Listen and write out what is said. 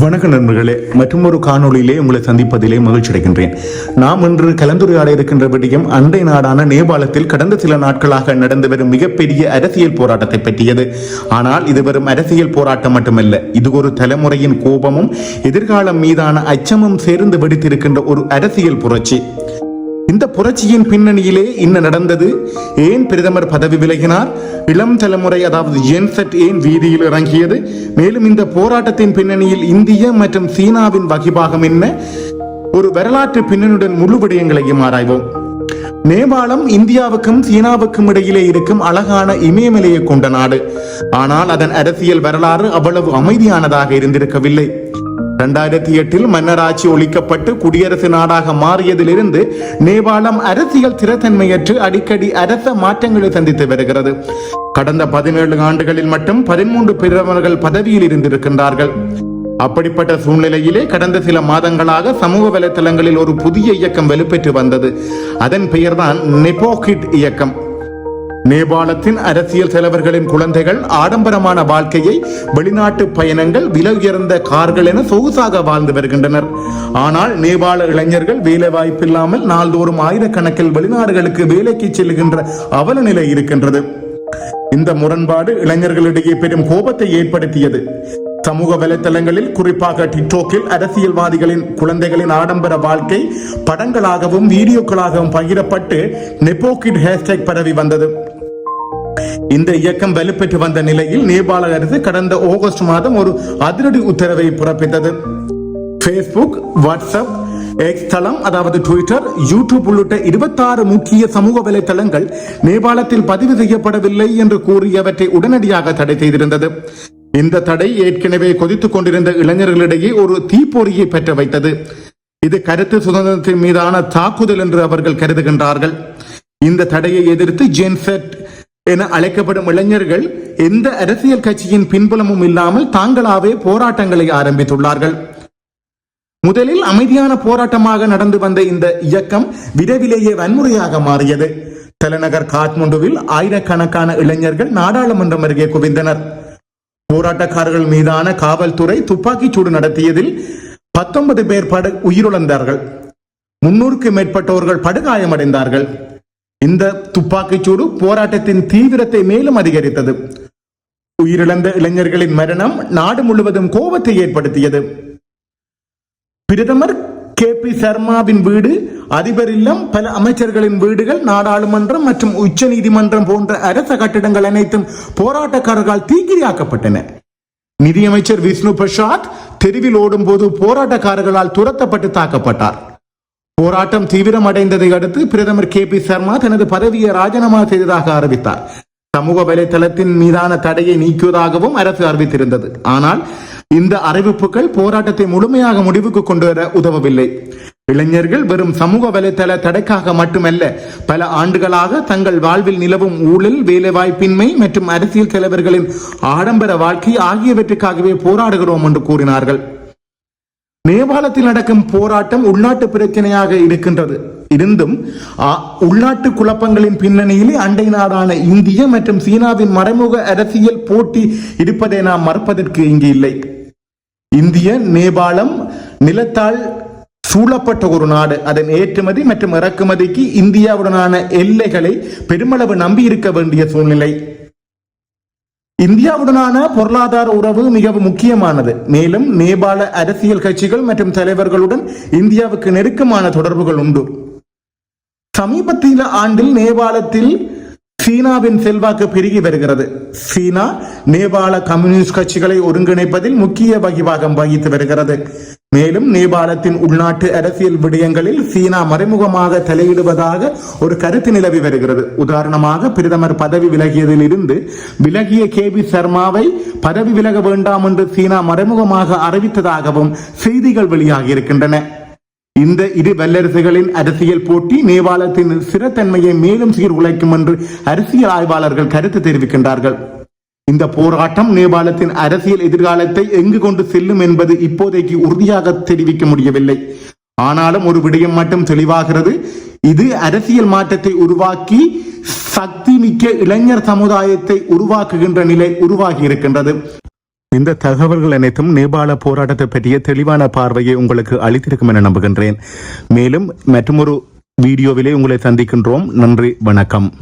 வணக்க நண்பர்களே மற்றும் ஒரு காணொளியிலே உங்களை சந்திப்பதிலே மகிழ்ச்சி அடைகின்றேன். நாம் இன்று கலந்துரையாட இருக்கின்ற விடயம் அண்டை நாடான நேபாளத்தில் கடந்த சில நாட்களாக நடந்து வரும் மிகப்பெரிய அரசியல் போராட்டத்தை பற்றியது. ஆனால் இது வெறும் அரசியல் போராட்டம் மட்டுமல்ல இது ஒரு தலைமுறையின் கோபமும் எதிர்காலம் மீதான அச்சமும் சேர்ந்து வெடித்திருக்கின்ற ஒரு அரசியல் புரட்சி. இந்த புரட்சியின் பின்னணியிலே என்ன நடந்தது. ஏன் பிரதமர் பதவி விலகினார்? இளம் தலைமுறை அதாவது ஜென்செட் ஏன் வீதியில் இறங்கியது? மேலும் இந்த போராட்டத்தின் பின்னணியில் இந்திய மற்றும் சீனாவின் வகிபாகம் என்ன? ஒரு வரலாற்று பின்னணியுடன் முழு விடயங்களையும் ஆராய்வோம். நேபாளம் இந்தியாவுக்கும் சீனாவுக்கும் இடையிலே இருக்கும் அழகான இமயமலையை கொண்ட நாடு. ஆனால் அதன் அரசியல் வரலாறு அவ்வளவு அமைதியானதாக இருந்திருக்கவில்லை. இரண்டாயிரத்தி எட்டில் மன்னராட்சி ஒழிக்கப்பட்டு குடியரசு நாடாக மாறியதிலிருந்து நேபாளம் அரசியல் திறத்தன்மையற்று அடிக்கடி அரச மாற்றங்களை சந்தித்து வருகிறது. கடந்த பதினேழு ஆண்டுகளில் மட்டும் பதிமூன்று பிரதமர்கள் பதவியில் இருந்திருக்கின்றார்கள். அப்படிப்பட்ட சூழ்நிலையிலே கடந்த சில மாதங்களாக சமூக வலைத்தளங்களில் ஒரு புதிய இயக்கம் வலுப்பெற்று வந்தது. அதன் பெயர்தான் நெபோகிட் இயக்கம். நேபாளத்தின் அரசியல் தலைவர்களின் குழந்தைகள் ஆடம்பரமான வாழ்க்கையை வெளிநாட்டு பயணங்கள் விலை உயர்ந்த கார்கள் என சொகுசாக வாழ்ந்து வருகின்றனர். ஆனால் நேபாள இளைஞர்கள் வேலை வாய்ப்பில்லாமல் நாள்தோறும் ஆயிரக்கணக்கில் வெளிநாடுகளுக்கு வேலைக்கு செல்கின்ற அவல நிலை இருக்கின்றது. இந்த முரண்பாடு இளைஞர்களிடையே பெரும் கோபத்தை ஏற்படுத்தியது. சமூக வலைத்தளங்களில் குறிப்பாக டிக்டோக்கில் அரசியல்வாதிகளின் குழந்தைகளின் ஆடம்பர வாழ்க்கை படங்களாகவும் வீடியோக்களாகவும் பகிரப்பட்டு நெப்போகிட் ஹேஷ்டேக் பரவி வந்தது. இந்த இயக்கம் வலுப்பெற்று வந்த நிலையில் நேபாள அரசு கடந்த ஆகஸ்ட் மாதம் ஒரு அதிரடி உத்தரவை பிறப்பித்தது. ஃபேஸ்புக் வாட்ஸ்அப் எக்ஸ் தளம் அதாவது ட்விட்டர் யூடியூப் உள்ளிட்ட இருபத்தாறு முக்கிய சமூக வலைத்தளங்கள் நேபாளத்தில் பதிவு செய்யப்படவில்லை என்று கூறியவற்றை உடனடியாக தடை செய்திருந்தது. இந்த தடை ஏற்கனவே கொதித்துக் கொண்டிருந்த இளைஞர்களிடையே ஒரு தீப்பொறியை பெற்ற வைத்தது. இது கருத்து சுதந்திரத்தின் மீதான தாக்குதல் என்று அவர்கள் கருதுகின்றார்கள். இந்த தடையை எதிர்த்து ஜென்செட் என அழைக்கப்படும் இளைஞர்கள் எந்த அரசியல் கட்சியின் பின்புலமும் இல்லாமல் தாங்களாவே போராட்டங்களை ஆரம்பித்துள்ளார்கள். முதலில் அமைதியான போராட்டமாக நடந்து வந்த இந்த இயக்கம் விரைவிலேயே வன்முறையாக மாறியது. தலைநகர் காட்மண்டுவில் ஆயிரக்கணக்கான இளைஞர்கள் நாடாளுமன்றம் அருகே குவிந்தனர். போராட்டக்காரர்கள் மீதான காவல்துறை துப்பாக்கிச் சூடு நடத்தியதில் பத்தொன்பது பேர் படு உயிரிழந்தார்கள். முன்னூறுக்கு மேற்பட்டவர்கள் படுகாயமடைந்தார்கள். இந்த துப்பாக்கிச்சூடு போராட்டத்தின் தீவிரத்தை மேலும் அதிகரித்தது. உயிரிழந்த இளைஞர்களின் மரணம் நாடு முழுவதும் கோபத்தை ஏற்படுத்தியது. பிரதமர் கே பி சர்மாவின் வீடு அதிபர் இல்லம் பல அமைச்சர்களின் வீடுகள் நாடாளுமன்றம் மற்றும் உச்ச நீதிமன்றம் போன்ற அரச கட்டிடங்கள் அனைத்தும் போராட்டக்காரர்களால் தீக்கிரியாக்கப்பட்டன. நிதியமைச்சர் விஷ்ணு பிரசாத் தெருவில் ஓடும் போது போராட்டக்காரர்களால் துரத்தப்பட்டு தாக்கப்பட்டார். போராட்டம் தீவிரமடைந்ததை அடுத்து பிரதமர் கே பி சர்மா தனது பதவியை ராஜினாமா செய்ததாக அறிவித்தார். சமூக வலைதளத்தின் மீதான தடையை நீக்குவதாகவும் அரசு அறிவித்திருந்தது. ஆனால் இந்த அறிவிப்புகள் போராட்டத்தை முழுமையாக முடிவுக்கு கொண்டு வர உதவவில்லை. இளைஞர்கள் வெறும் சமூக வலைதள தடைக்காக மட்டுமல்ல பல ஆண்டுகளாக தங்கள் வாழ்வில் நிலவும் ஊழல் வேலைவாய்ப்பின்மை மற்றும் அரசியல் தலைவர்களின் ஆடம்பர வாழ்க்கை ஆகியவற்றுக்காகவே போராடுகிறோம் என்று கூறினார்கள். நேபாளத்தில் நடக்கும் போராட்டம் உள்நாட்டு பிரச்சனையாக இருக்கின்றது. இருந்தும் உள்நாட்டு குழப்பங்களின் பின்னணியிலே அண்டை நாடான இந்திய மற்றும் சீனாவின் மறைமுக அரசியல் போட்டி இருப்பதை நாம் மறப்பதற்கு இங்கு இல்லை. இந்திய நேபாளம் நிலத்தால் சூழப்பட்ட ஒரு நாடு. அதன் ஏற்றுமதி மற்றும் இறக்குமதிக்கு இந்தியாவுடனான எல்லைகளை பெருமளவு நம்பி இருக்க வேண்டிய சூழ்நிலை. இந்தியாவுடனான பொருளாதார உறவு மிகவும் முக்கியமானது. மேலும் நேபாள அரசியல் கட்சிகள் மற்றும் தலைவர்களுடன் இந்தியாவுக்கு நெருக்கமான தொடர்புகள் உண்டு. சமீபத்திய ஆண்டில் நேபாளத்தில் சீனாவின் செல்வாக்கு பெருகி வருகிறது. சீனா நேபாள கம்யூனிஸ்ட் கட்சிகளை ஒருங்கிணைப்பதில் முக்கிய வகிவாகம் வகித்து வருகிறது. மேலும் நேபாளத்தின் உள்நாட்டு அரசியல் விடயங்களில் சீனா மறைமுகமாக தலையிடுவதாக ஒரு கருத்து நிலவி வருகிறது. உதாரணமாக பிரதமர் பதவி விலகியதில் இருந்து விலகிய கே பி சர்மாவை பதவி விலக வேண்டாம் என்று சீனா மறைமுகமாக அறிவித்ததாகவும் செய்திகள் வெளியாகி இருக்கின்றன இந்த இரு வல்லரசுகளின் அரசியல் போட்டி நேபாளத்தின் சிறத்தன்மையை மேலும் சீர்குலைக்கும் என்று அரசியல் ஆய்வாளர்கள் கருத்து தெரிவிக்கின்றார்கள். இந்த போராட்டம் நேபாளத்தின் அரசியல் எதிர்காலத்தை எங்கு கொண்டு செல்லும் என்பது இப்போதைக்கு உறுதியாக தெரிவிக்க முடியவில்லை. ஆனாலும் ஒரு விடயம் மட்டும் தெளிவாகிறது. இது அரசியல் மாற்றத்தை உருவாக்கி சக்தி மிக்க இளைஞர் சமுதாயத்தை உருவாக்குகின்ற நிலை உருவாகி இருக்கின்றது. இந்த தகவல்கள் அனைத்தும் நேபாள போராட்டத்தை பற்றிய தெளிவான பார்வையை உங்களுக்கு அளித்திருக்கும் என நம்புகின்றேன். மேலும் மற்றொரு வீடியோவிலே உங்களை சந்திக்கின்றோம். நன்றி வணக்கம்.